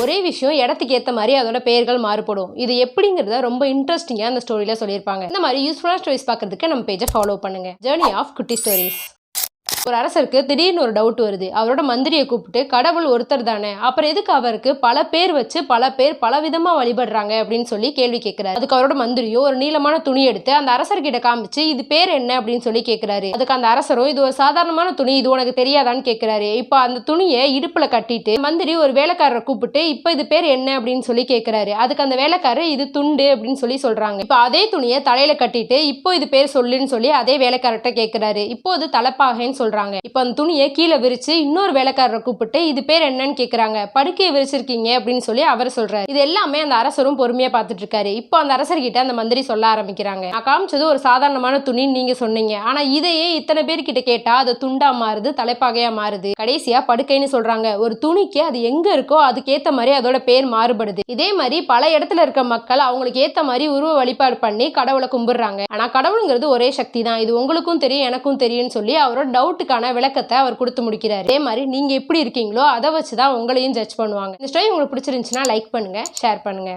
ஒரே விஷயம் இடத்துக்கு ஏற்ற மாதிரி அதோட பெயர்கள் மாறுபடும். இது எப்படிங்கிறத ரொம்ப இன்ட்ரெஸ்டிங்காக அந்த ஸ்டோரியில் சொல்லியிருப்பாங்க. இந்த மாதிரி யூஸ்ஃபுல்லாக ஸ்டோரிஸ் பார்க்கறதுக்கு நம்ம பேஜை ஃபாலோ பண்ணுங்க. ஜேர்னி ஆஃப் குட்டி ஸ்டோரிஸ் ஒரு அரசருக்கு திடீர்னு ஒரு டவுட் வருது. அவரோட மந்திரியை கூப்பிட்டு கடவுள் ஒருத்தர் தானே? அப்புறம் எதுக்கு அவருக்கு பல பேர் வச்சு பல பேர் பல விதமா வழிபடுறாங்க? அப்படின்னு சொல்லி கேள்வி கேட்கிறாரு அதுக்கு அவரோட மந்திரியோ ஒரு நீளமான துணி எடுத்து அந்த அரசர்கிட்ட காமிச்சு இது பேர் என்ன? அப்படின்னு சொல்லி கேட்கிறாரு அதுக்கு அந்த அரசரும் இது ஒரு சாதாரணமான துணி இது உனக்கு தெரியாதான்னு கேட்கிறாரு இப்போ அந்த துணியை இடுப்புல கட்டிட்டு மந்திரி ஒரு வேலைக்காரரை கூப்பிட்டு இப்போ இது பேர் என்ன? அப்படின்னு சொல்லி கேட்கிறாரு அதுக்கு அந்த வேலைக்காரர் இது துண்டு அப்படின்னு சொல்லி சொல்றாங்க. இப்போ அதே துணியை தலையில கட்டிட்டு இப்போ இது பேர் சொல்லுன்னு சொல்லி அதே வேலைக்காரர்கிட்ட கேட்கிறாரு இப்போ அது தலைப்பாகைன்னு சொல்றாங்க இப்போ அந்த துணியை கீழே விரிச்சு இன்னொரு வேலைக்காரரை கூப்பிட்டு இது பேர் என்னன்னு கேட்கறாங்க படுக்கையை விரிச்சிருக்கீங்க அப்படின்னு சொல்லி அவர் சொல்றாரு. இது எல்லாமே அந்த அரசரும் பொறுமையா பார்த்துட்டு இருக்காரு. இப்போ அந்த அரசர்கிட்ட அந்த மந்திரி சொல்ல ஆரம்பிக்கிறாங்க. நான் காமிச்சது ஒரு சாதாரணமான துணின்னு நீங்க சொன்னீங்க. ஆனா இதையே இத்தனை பேர்கிட்ட கேட்டா அது துண்டா மாறுது தலைப்பாகையா மாறுது. கடைசியா படுக்கைன்னு சொல்றாங்க. ஒரு துணிக்கு அது எங்க இருக்கோ அதுக்கேத்த மாதிரி அதோட பேர் மாறுபடுது. இதே மாதிரி பல இடத்துல இருக்க மக்கள் அவங்களுக்கு ஏத்த மாதிரி உருவ வழிபாடு பண்ணி கடவுளை கும்பிடுறாங்க. ஆனா கடவுளுங்கிறது ஒரே சக்தி தான். இது உங்களுக்கும் தெரியும் எனக்கும் தெரியும்னு சொல்லி அவரோட டவுட் டவுட்டுக்கான விளக்கத்தை அவர் கொடுத்து முடிக்கிறார். அதே மாதிரி நீங்க எப்படி இருக்கீங்களோ அதை வச்சு தான் உங்களையும் ஜட்ஜ் பண்ணுவாங்க. இந்த ஸ்டோரி உங்களுக்கு பிடிச்சிருந்துச்சுன்னா லைக் பண்ணுங்க ஷேர் பண்ணுங்க.